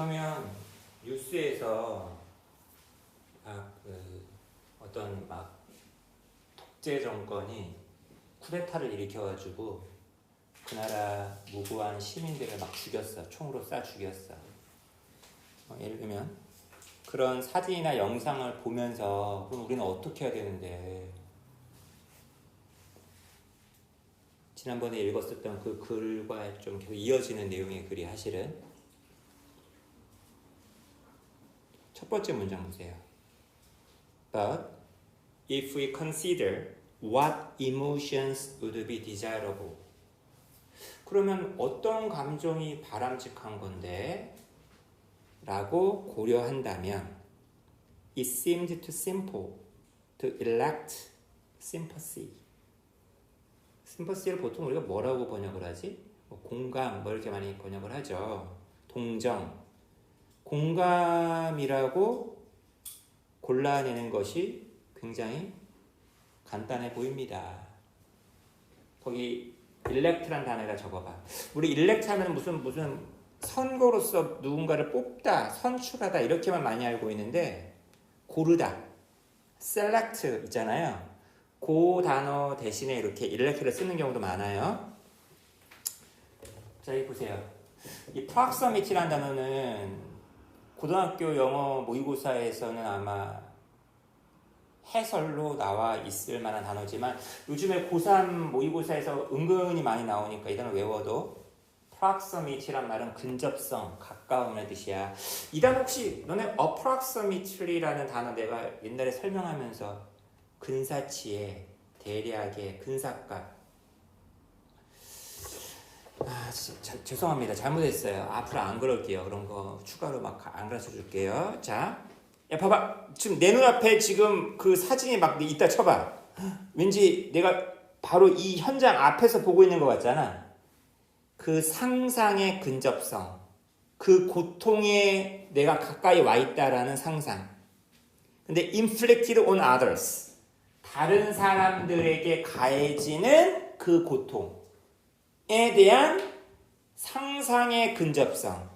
그러면 뉴스에서 막 그 어떤 막 독재 정권이 쿠데타를 일으켜가지고 그 나라 무고한 시민들을 막 죽였어. 총으로 쏴 죽였어. 어, 예를 들면 그런 사진이나 영상을 보면서 그럼 우리는 어떻게 해야 되는데 지난번에 읽었었던 그 글과 좀 이어지는 내용의 글이 사실은 첫 번째 문장 보세요. But if we consider what emotions would be desirable 그러면 어떤 감정이 바람직한 건데? 라고 고려한다면 It seemed too simple to elect sympathy. sympathy를 보통 우리가 뭐라고 번역을 하지? 뭐 공감 뭐 이렇게 많이 번역을 하죠. 동정. 공감이라고 골라내는 것이 굉장히 간단해 보입니다. 거기 elect란 단어에다 적어봐. 우리 elect 하면 무슨 무슨 선거로서 누군가를 뽑다, 선출하다 이렇게만 많이 알고 있는데 고르다, select 있잖아요. 그 단어 대신에 이렇게 elect를 쓰는 경우도 많아요. 자, 여기 보세요. 이 proximity라는 단어는 고등학교 영어 모의고사에서는 아마 해설로 나와 있을 만한 단어지만 요즘에 고3 모의고사에서 은근히 많이 나오니까 이 단어 외워도 proximity란 말은 근접성, 가까움의 뜻이야. 이 단어 혹시 너네 approximately라는 단어 내가 옛날에 설명하면서 근사치에 대략의 근사값 자, 죄송합니다. 잘못했어요. 앞으로 안 그럴게요. 그런 거 추가로 막 안 가르쳐 줄게요. 자, 야, 봐봐. 지금 내 눈앞에 지금 그 사진이 막 있다 쳐봐. 왠지 내가 바로 이 현장 앞에서 보고 있는 것 같잖아. 그 상상의 근접성, 그 고통에 내가 가까이 와 있다라는 상상. 근데 inflicted on others. 다른 사람들에게 가해지는 그 고통에 대한 상상의 근접성.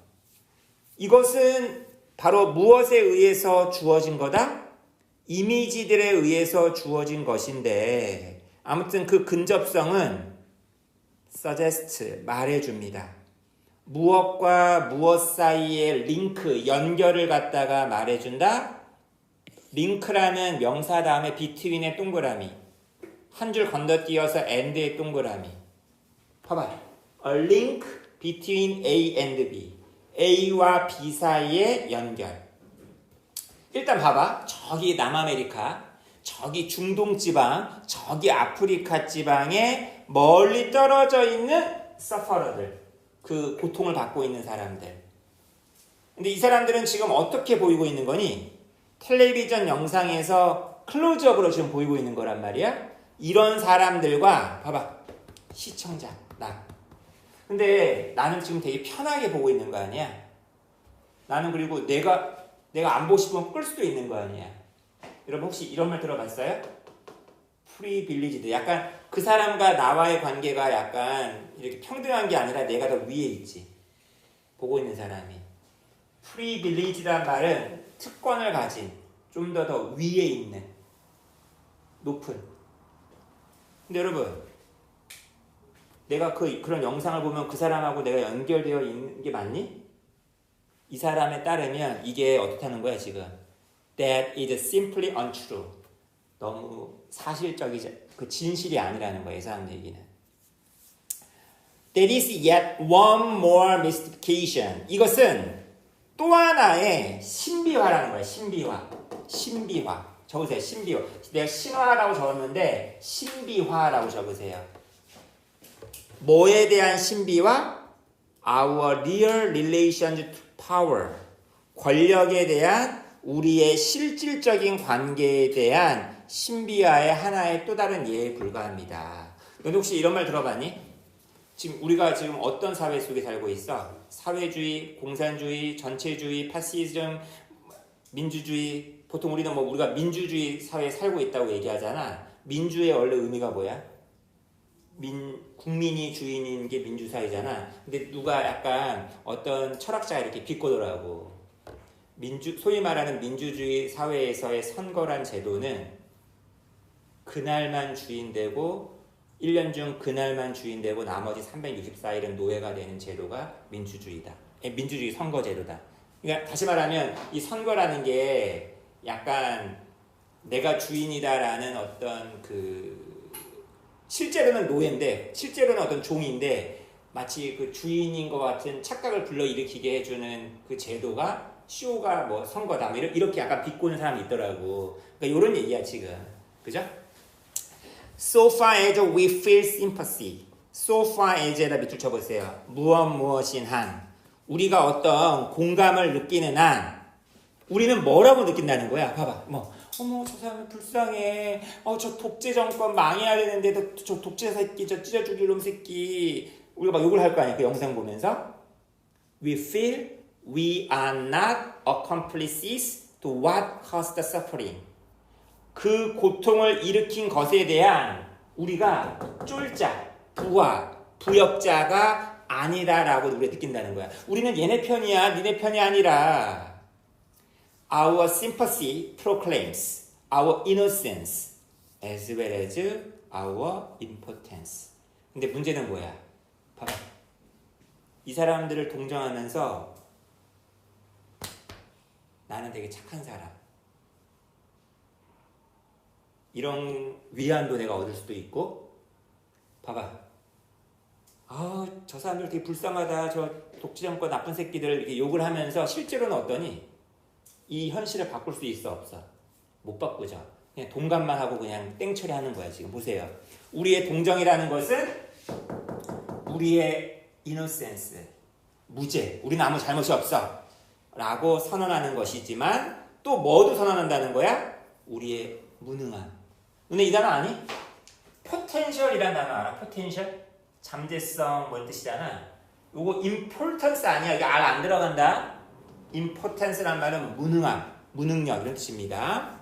이것은 바로 무엇에 의해서 주어진 거다? 이미지들에 의해서 주어진 것인데, 아무튼 그 근접성은 suggest, 말해줍니다. 무엇과 무엇 사이의 링크, 연결을 갖다가 말해준다? 링크라는 명사 다음에 between의 동그라미. 한 줄 건너뛰어서 and의 동그라미. 봐봐. A link between A and B. A와 B 사이의 연결. 일단 봐봐. 저기 남아메리카, 저기 중동 지방, 저기 아프리카 지방에 멀리 떨어져 있는 서퍼러들. 그 고통을 받고 있는 사람들. 근데 이 사람들은 지금 어떻게 보이고 있는 거니? 텔레비전 영상에서 클로즈업으로 지금 보이고 있는 거란 말이야. 이런 사람들과 봐봐. 시청자, 나. 근데 나는 지금 되게 편하게 보고 있는 거 아니야? 나는 그리고 내가 내가 안 보고 싶으면 끌 수도 있는 거 아니야? 여러분 혹시 이런 말 들어봤어요? 프리빌리지드. 약간 그 사람과 나와의 관계가 약간 이렇게 평등한 게 아니라 내가 더 위에 있지. 보고 있는 사람이. 프리빌리지란 말은 특권을 가진 좀 더 더 위에 있는 높은. 근데 여러분 내가 그 그런 영상을 보면 그 사람하고 내가 연결되어 있는 게 맞니? 이 사람에 따르면 이게 어떻다는 거야 지금? That is simply untrue. 너무 사실적이지 그 진실이 아니라는 거예요 이 사람 얘기는. There is yet one more mystification. 이것은 또 하나의 신비화라는 거예요. 신비화. 신비화. 적으세요. 신비화. 내가 신화라고 적었는데 신비화라고 적으세요. 뭐에 대한 신비화? Our real relation to power. 권력에 대한 우리의 실질적인 관계에 대한 신비화의 하나의 또 다른 예에 불과합니다. 넌 혹시 이런 말 들어봤니? 지금 우리가 지금 어떤 사회 속에 살고 있어? 사회주의, 공산주의, 전체주의, 파시즘, 민주주의. 보통 우리는 뭐 우리가 민주주의 사회에 살고 있다고 얘기하잖아. 민주의 원래 의미가 뭐야? 민 국민이 주인인 게 민주사회잖아. 근데 누가 약간 어떤 철학자가 이렇게 비꼬더라고. 민주 소위 말하는 민주주의 사회에서의 선거란 제도는 그날만 주인되고 1년 중 그날만 주인되고 나머지 364일은 노예가 되는 제도가 민주주의다. 예, 민주주의 선거 제도다. 그러니까 다시 말하면 이 선거라는 게 약간 내가 주인이다라는 어떤 그 실제로는 노예인데 실제로는 어떤 종인데 마치 그 주인인 것 같은 착각을 불러일으키게 해주는 그 제도가 쇼가 뭐 선거다 뭐 이렇- 이렇게 약간 비꼬는 사람이 있더라고. 그러니까 이런 얘기야 지금, 그죠? So far as we feel sympathy, so far as에다 밑줄 쳐보세요. 무엇 무엇인 한 우리가 어떤 공감을 느끼는 한 우리는 뭐라고 느낀다는 거야? 봐봐, 뭐 어머 저 사람 불쌍해. 어 저 독재 정권 망해야 되는데 도- 저 독재 새끼 저 찢어 죽일 놈 새끼 우리가 막 욕을 할 거 아니야 그 영상 보면서 we feel we are not accomplices to what caused the suffering. 그 고통을 일으킨 것에 대한 우리가 쫄자, 부하, 부역자가 아니다라고 우리가 느낀다는 거야. 우리는 얘네 편이야, 니네 편이 아니라 our sympathy proclaims our innocence as well as our impotence. 근데 문제는 뭐야? 봐봐. 이 사람들을 동정하면서 나는 되게 착한 사람. 이런 위안도 내가 얻을 수도 있고, 봐봐. 아, 저 사람들 되게 불쌍하다. 저 독재 정권 나쁜 새끼들 이렇게 욕을 하면서 실제로는 어떠니? 이 현실을 바꿀 수 있어, 없어? 못 바꾸죠. 그냥 동감만 하고 그냥 땡 처리 하는 거야, 지금. 보세요. 우리의 동정이라는 것은 우리의 이노센스, 무죄, 우리는 아무 잘못이 없어. 라고 선언하는 것이지만 또 뭐도 선언한다는 거야? 우리의 무능함. 근데 이 단어 아니? 포텐셜이라는 단어 알아? 포텐셜? 잠재성 뭔 뜻이잖아. 요거 importance 아니야. 이게 알안 들어간다. Importance란 말은 무능함, 무능력 이런 뜻입니다.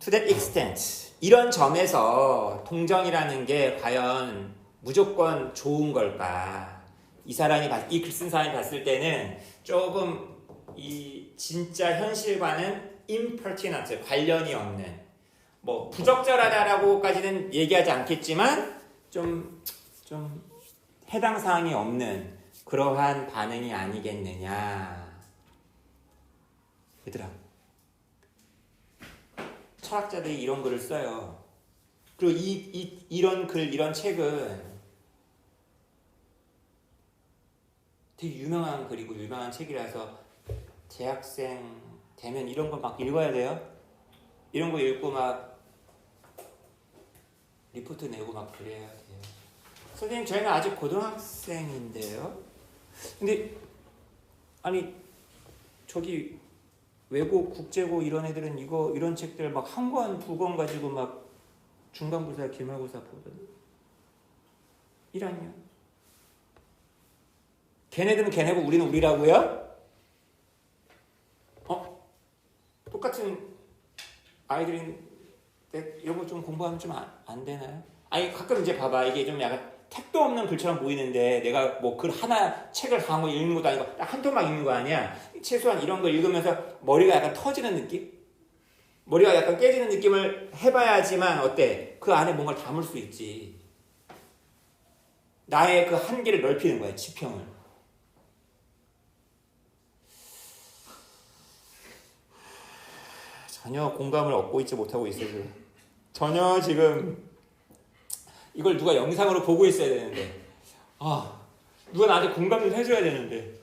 To that extent. 이런 점에서 동정이라는 게 과연 무조건 좋은 걸까? 이 사람이 봤- 이글 쓴 사람이 봤을 때는 조금 이 진짜 현실과는 impertinent 관련이 없는 뭐 부적절하다라고까지는 얘기하지 않겠지만 좀 좀 해당 사항이 없는 그러한 반응이 아니겠느냐. 얘들아. 철학자들이 이런 글을 써요. 그리고 이, 이 이런 글 이런 책은 되게 유명한 글이고 유명한 책이라서 대학생 되면 이런 거 막 읽어야 돼요. 이런 거 읽고 막 리포트 내고 막 그래야 돼요. 선생님 저희는 아직 고등학생인데요. 근데 아니 저기 외고 국제고 이런 애들은 이거 이런 책들 막 한 권 두 권 가지고 막 중간고사 기말고사 보거든. 1학년. 걔네들은 걔네고 우리는 우리라고요? 어? 똑같은 아이들인데 이런 거 좀 공부하면 좀 안 되나요? 아니 가끔 이제 봐봐 이게 좀 약간 택도 없는 글처럼 보이는데 내가 뭐 글 하나 책을 한권 읽는 것도 아니고 딱 한 통만 읽는 거 아니야 최소한 이런 걸 읽으면서 머리가 약간 터지는 느낌? 머리가 약간 깨지는 느낌을 해봐야지만 어때? 그 안에 뭔가를 담을 수 있지 나의 그 한계를 넓히는 거야 지평을 전혀 공감을 얻고 있지 못하고 있어요. 전혀 지금 이걸 누가 영상으로 보고 있어야 되는데. 아 누가 나한테 공감 좀 해줘야 되는데